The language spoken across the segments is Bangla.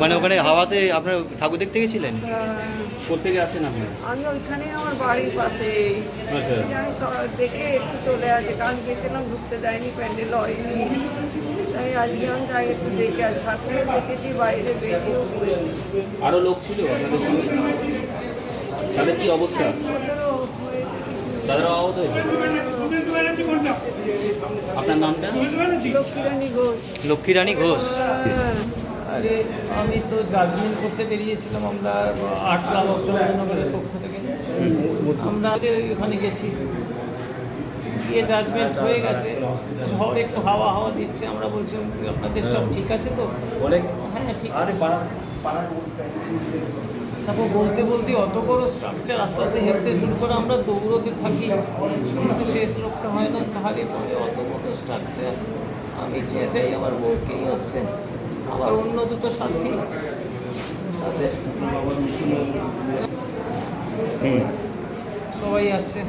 মানে ওখানে হাওয়াতে আপনার ঠাকুর দেখতে গেছিলেন? কোথেকে আসেন আপনি? আমি ওইখানে আমার বাড়ির পাশে। আচ্ছা। আমি সব দেখে একটু চলে আসে কারণ গেছিলাম ঢুকতে দেয়নি প্যান্ডেল হয়নি। তাই আজকে আমি তাই একটু দেখে আসি। ঠাকুরের দেখেছি বাইরে বেরিয়েও করেছি আরও লোক ছিল আপনাদের সঙ্গে? তাদের কি অবস্থা। তাদের আহত হয়েছে? আপনার নামটা? লক্ষ্মীরানী ঘোষ। লক্ষ্মীরানী ঘোষ। হ্যাঁ। আরে আমি তো জাজমেন্ট করতে বেরিয়েছিলাম আমরা আট লাখ চন্দ্রনগরের পক্ষ থেকে। আমরা ওখানে গেছি। গিয়ে জাজমেন্ট হয়ে গেছে। ঝড় একটু হাওয়া হাওয়া দিচ্ছে। আমরা বলছি আপনাদের সব ঠিক আছে তো? হ্যাঁ ঠিক আছে। তারপর বলতে বলতে অত বড় স্ট্রাকচার আস্তে আস্তে হেলতে শুরু করে আমরা দৌড়তে থাকি। কিন্তু শেষ রক্ষা হয় না। তাহলে পরে অত বড় স্ট্রাকচার আমি চেয়ে চাই আমার বউকেই হচ্ছে। আমার অন্য দুটো সাথী। তাদের হুম। সবাই আছে।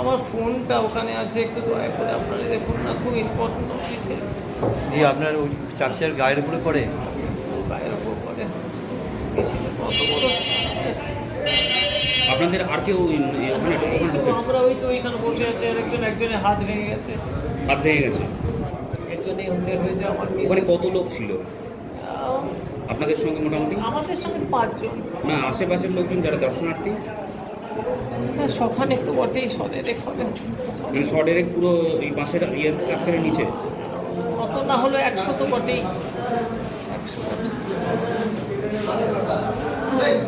আমার ফোনটা ওখানে আছে একটু দয়া করে আপনারা দেখুন না খুব ইম্পর্টেন্ট অফিসে দিয়ে আপনার ওই চাকসিয়ার গায়ের উপরে পড়ে? গায়ের করে গেছিল কত বড় আপনাদের আর কেউ আমরা ওই তো ওইখানে বসে আছে আর একজন একজনের হাত ভেঙে গেছে। হাত ভেঙে গেছে? একজনে অন্যের হয়েছে আমার ওখানে কত লোক ছিল? আপনাদের সঙ্গে মোটামুটি? আমাদের সঙ্গে পাঁচজন। না আশেপাশের লোকজন যারা দর্শনার্থী? হ্যাঁ সখানে তো বটেই সদে দেখবে মানে শর্টের পুরো এই পাশের ইয়ে স্ট্রাকচারের নিচে? অত না হলে একশো তো বটেই।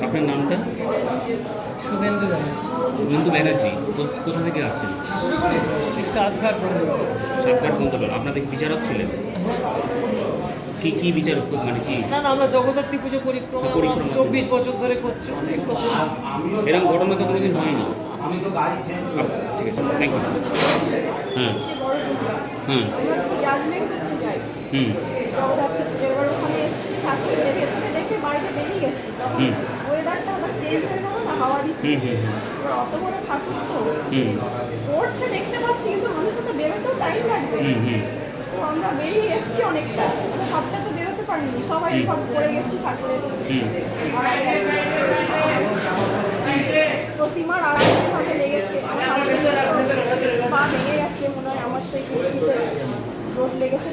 আপনার নামটা? শুভেন্দু ব্যানার্জি। শুভেন্দু ব্যানার্জি কোথা থেকে আসছেন? সাতঘাট বন্ধু সাতঘাট মন্তব্য আপনাদের বিচারক ছিলেন? কি কি বিচারক? মানে কি? না না আমরা জগদ্ধাত্রী পুজো পরিক্রমা। চব্বিশ বছর ধরে করছি অনেক এরকম ঘটনা তো কোনোদিন হয়নি। আপ- ঠিক আছে থ্যাংক ইউ হ্যাঁ। হ্যাঁ। Judgement hmm. দেখে বাইরে বেরিয়ে গেছি তখন ওয়েদারটা আবার চেঞ্জ হয়ে গেল না হাওয়া দিচ্ছে। অত বড় ঠাকুর তো পড়ছে দেখতে পাচ্ছি কিন্তু মানুষের তো বেরোতেও টাইম লাগবে। তো আমরা বেরিয়ে এসেছি অনেকটা সবটা তো বেরোতে পারিনি সবাই। সব পড়ে গেছি ঠাকুরের প্রতিমার আড়াই ভাবে লেগেছে পা ভেঙে গেছে মনে হয় আমার সেই চোট লেগেছে।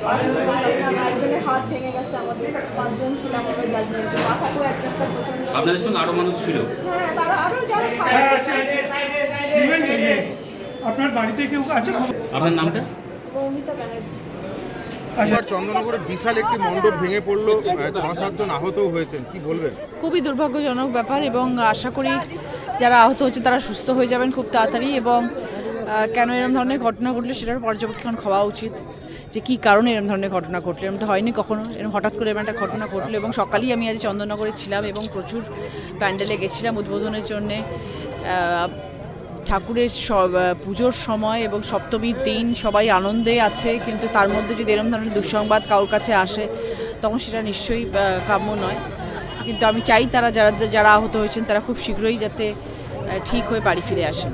হাত ভেঙে গেছে আমাদের পাঁচজন ছিলাম আমরা জাজমেন্টে মাথাতেও একটা একটা প্রচণ্ড আপনাদের সঙ্গে আরও মানুষ ছিল? হ্যাঁ তারা আরও যারা আপনার বাড়িতে কেউ আছে আপনার নামটা? মৌমিতা ব্যানার্জি। এবার চন্দননগরে বিশাল একটি মণ্ডপ ভেঙে পড়ল ছ সাতজন আহতও হয়েছেন। কি বলবেন? খুবই দুর্ভাগ্যজনক ব্যাপার এবং আশা করি যারা আহত হচ্ছে তারা সুস্থ হয়ে যাবেন খুব তাড়াতাড়ি এবং কেন এরকম ধরনের ঘটনা ঘটলে সেটার পর্যবেক্ষণ হওয়া উচিত? যে কী কারণে এরকম ধরনের ঘটনা ঘটলো? এরকম তো হয়নি কখনো। এরকম হঠাৎ করে এরকম একটা ঘটনা ঘটলো এবং সকালেই আমি আজ চন্দননগরে ছিলাম এবং প্রচুর প্যান্ডেলে গেছিলাম উদ্বোধনের জন্যে। ঠাকুরের পুজোর সময় এবং সপ্তমীর দিন সবাই আনন্দে আছে, কিন্তু তার মধ্যে যদি এরকম ধরনের দুঃসংবাদ কারোর কাছে আসে, তখন সেটা নিশ্চয়ই কাম্য নয়। কিন্তু আমি চাই তারা যারা যারা আহত হয়েছেন, তারা খুব শীঘ্রই যাতে ঠিক হয়ে বাড়ি ফিরে আসেন।